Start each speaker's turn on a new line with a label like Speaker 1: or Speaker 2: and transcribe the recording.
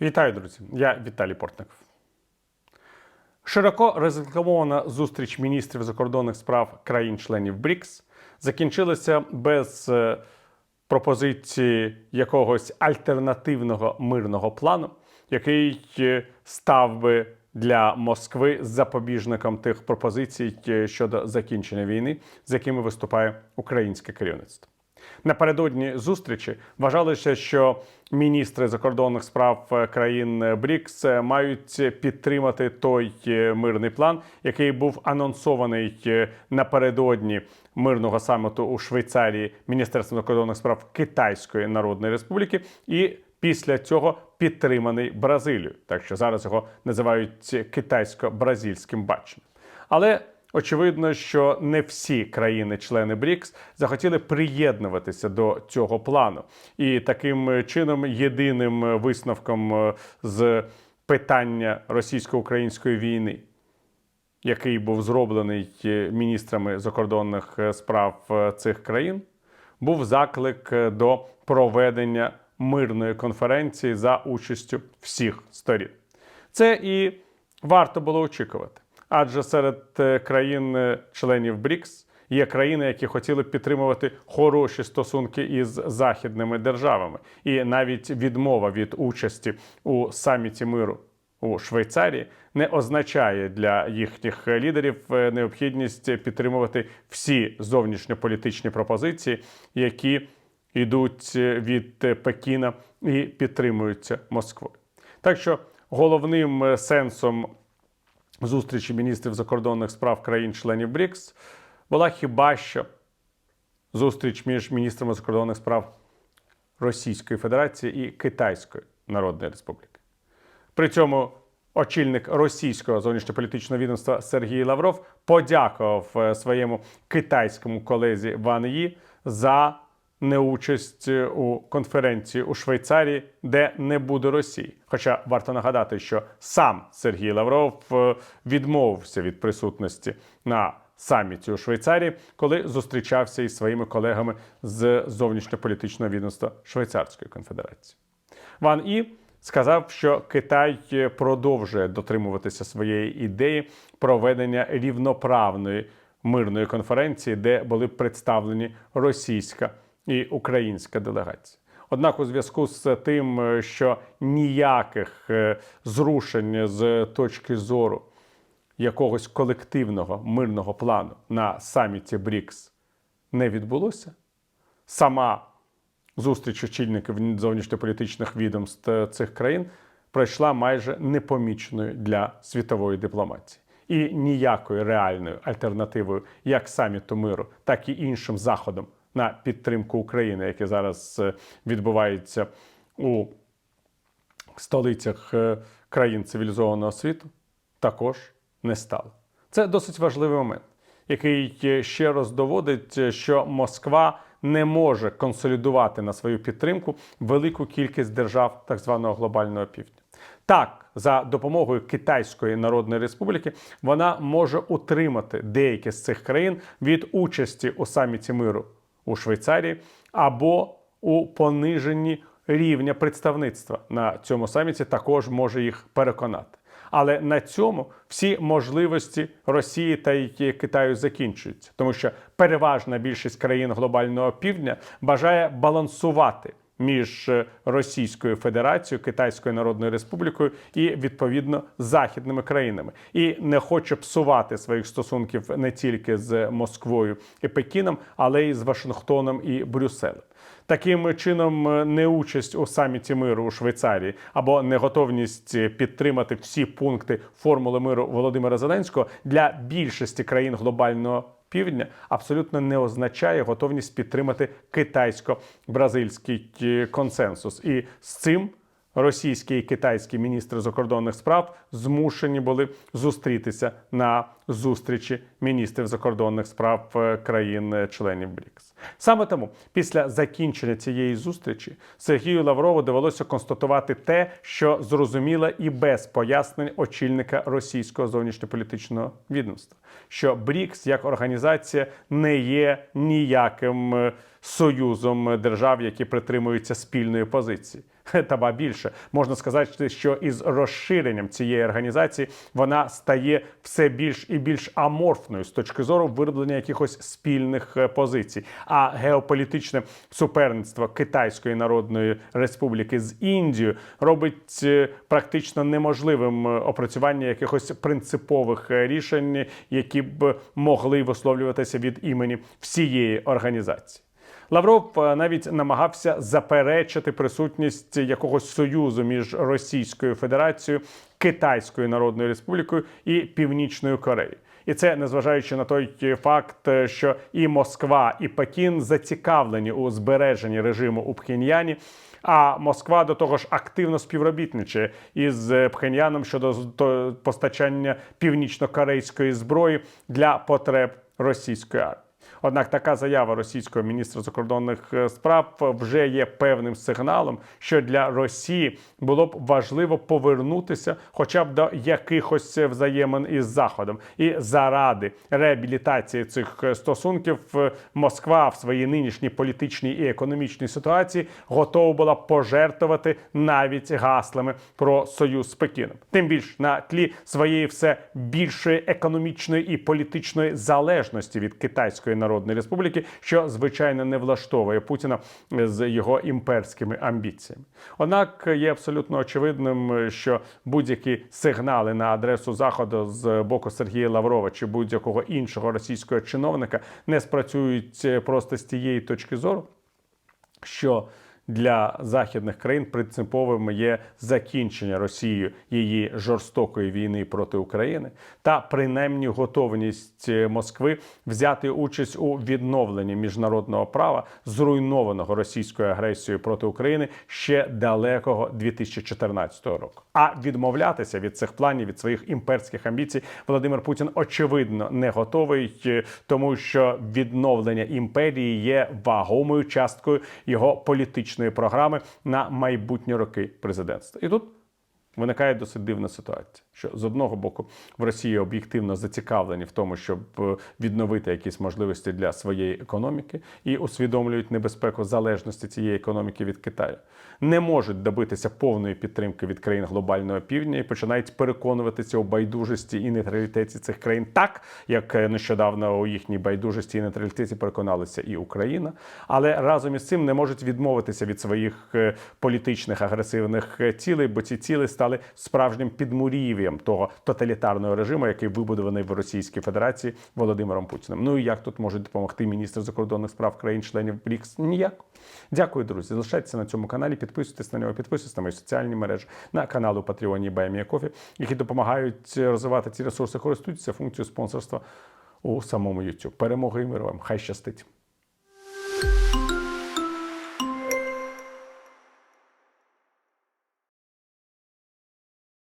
Speaker 1: Вітаю, друзі! Я Віталій Портников. Широко розрекламована зустріч міністрів закордонних справ країн-членів БРІКС закінчилася без е, пропозиції якогось альтернативного мирного плану, який е, став би для Москви запобіжником тих пропозицій е, щодо закінчення війни, з якими виступає українське керівництво. Напередодні зустрічі вважалося, що міністри закордонних справ е, країн е, БРІКС е, мають підтримати той мирний план, який був анонсований напередодні мирного саміту у Швейцарії Міністерством закордонних справ Китайської Народної Республіки, і після цього підтриманий Бразилією. Так що зараз його називають китайсько-бразильським баченням. Але Очевидно, що не всі країни-члени БРІКС захотіли приєднуватися до цього плану, і таким чином єдиним висновком е, з питання російсько-української війни, який був зроблений е, міністрами закордонних е, справ е, цих країн, був заклик е, до проведення мирної конференції за участю всіх сторін. Це і варто було очікувати. Адже серед е, країн-членів БРІКС є країни, які хотіли б підтримувати хороші стосунки із західними державами, і навіть відмова від участі у саміті миру у Швейцарії не означає для їхніх лідерів е, необхідність підтримувати всі зовнішньополітичні пропозиції, які йдуть е, від е, Пекіна і підтримуються Москвою. Так що головним е, сенсом зустрічі міністрів закордонних справ країн-членів БРІКС була хіба що зустріч між міністрами закордонних справ Російської Федерації і Китайської Народної Республіки. При цьому очільник російського зовнішньополітичного відомства Сергій Лавров подякував е, своєму китайському колезі Ван Ї за неучасть у конференції у Швейцарії, де не буде Росії. Хоча варто нагадати, що сам Сергій Лавров е, відмовився від присутності на саміті у Швейцарії, коли зустрічався із своїми колегами з зовнішньополітичного відомства Швейцарської конфедерації. Ван І сказав, що Китай продовжує дотримуватися своєї ідеї проведення рівноправної мирної конференції, де були представлені російська і українська делегація. Однак, у зв'язку з тим, е, що ніяких е, зрушень з точки зору якогось колективного мирного плану на саміті БРІКС не відбулося, сама зустріч очільників зовнішньополітичних відомств цих країн пройшла майже непоміченою для світової дипломатії. І ніякою реальною альтернативою як саміту миру, так і іншим заходом на підтримку України, які зараз е, відбуваються у столицях е, країн цивілізованого світу, також не стало. Це досить важливий момент, який е, ще раз доводить, що Москва не може консолідувати на свою підтримку велику кількість держав так званого глобального півдня. Так, за допомогою Китайської Народної Республіки вона може утримати деякі з цих країн від участі у саміті миру у Швейцарії або у пониженні рівня представництва на цьому саміті також може їх переконати. Але на цьому всі можливості Росії та й Китаю закінчуються, тому що переважна більшість країн глобального півдня бажає балансувати між е, Російською Федерацією, Китайською Народною Республікою і відповідно західними країнами, і не хоче псувати своїх стосунків не тільки з Москвою і Пекіном, але й з Вашингтоном і Брюсселем. Таким чином, е, неучасть у саміті миру у Швейцарії або неготовність підтримати всі пункти формули миру Володимира Зеленського для більшості країн глобального півдня абсолютно не означає готовність підтримати китайсько-бразильський е, консенсус. І з цим російські і китайські міністри закордонних справ змушені були зустрітися на зустрічі міністрів закордонних справ е, країн-членів БРІКС. Саме тому, після закінчення цієї зустрічі, Сергію Лаврову довелося констатувати те, що зрозуміло і без пояснень очільника російського зовнішньополітичного відомства, що БРІКС як організація не є ніяким е, союзом держав, які притримуються спільної позиції. Та ба більше можна сказати, що із розширенням цієї організації вона стає все більш і більш аморфною з точки зору вироблення якихось спільних е, позицій. А геополітичне суперництво Китайської Народної Республіки з Індією робить е, практично неможливим е, опрацювання якихось принципових рішень, які б могли висловлюватися від імені всієї організації. Лавров е, навіть намагався заперечити присутність якогось союзу між Російською Федерацією, Китайською Народною Республікою і Північною Кореєю. І це незважаючи на той факт, е, що і Москва, і Пекін зацікавлені у збереженні режиму у Пхеньяні. А Москва до того ж активно співробітничає із е, Пхеньяном щодо постачання північно-корейської зброї для потреб російської армії. Однак така заява російського міністра закордонних е, справ вже є певним сигналом, що для Росії було б важливо повернутися, хоча б до якихось взаємин із Заходом, і заради реабілітації цих е, стосунків е, Москва в своїй нинішній політичній і економічній ситуації готова була пожертвувати навіть гаслами про союз з Пекіном. Тим більш на тлі своєї все більшої економічної і політичної залежності від Китайської Народної Республіки, що звичайно не влаштовує Путіна з його імперськими амбіціями. Однак є абсолютно очевидним, що будь-які сигнали на адресу заходу з боку Сергія Лаврова чи будь-якого іншого російського чиновника не спрацюють просто з тієї точки зору, що для західних країн принциповим є закінчення Росією її жорстокої війни проти України та принаймні готовність Москви взяти участь у відновленні міжнародного права, зруйнованого російською агресією проти України ще далекого 2014 року. А відмовлятися від цих планів від своїх імперських амбіцій Володимир Путін очевидно не готовий, е, тому що відновлення імперії є вагомою часткою його політичної програми на майбутні роки президентства. І тут виникає досить дивна ситуація, що з одного боку в Росії об'єктивно зацікавлені в тому, щоб е, відновити якісь можливості для своєї економіки і усвідомлюють небезпеку залежності цієї економіки від Китаю, не можуть добитися повної підтримки від країн глобального півдня і починають переконуватися у байдужості і нейтралітеті цих країн, так як е, нещодавно у їхній байдужості і нейтралітеті переконалися і Україна, але разом із цим не можуть відмовитися від своїх е, політичних агресивних цілей, бо ці цілі стали справжнім підмурів'ям того тоталітарного режиму, який вибудований в Російській Федерації Володимиром Путіним. Ну і як тут можуть допомогти міністр закордонних справ країн-членів БРІКС? Ніяк. Дякую, друзі. Залишайтеся на цьому каналі, підписуйтесь на нього, підписуйтесь на мої соціальні мережі, на канали у Патреоні Баймія Кофі, які допомагають розвивати ці ресурси. Користуйтеся функцією спонсорства у самому YouTube. Перемоги і миру вам. Хай щастить!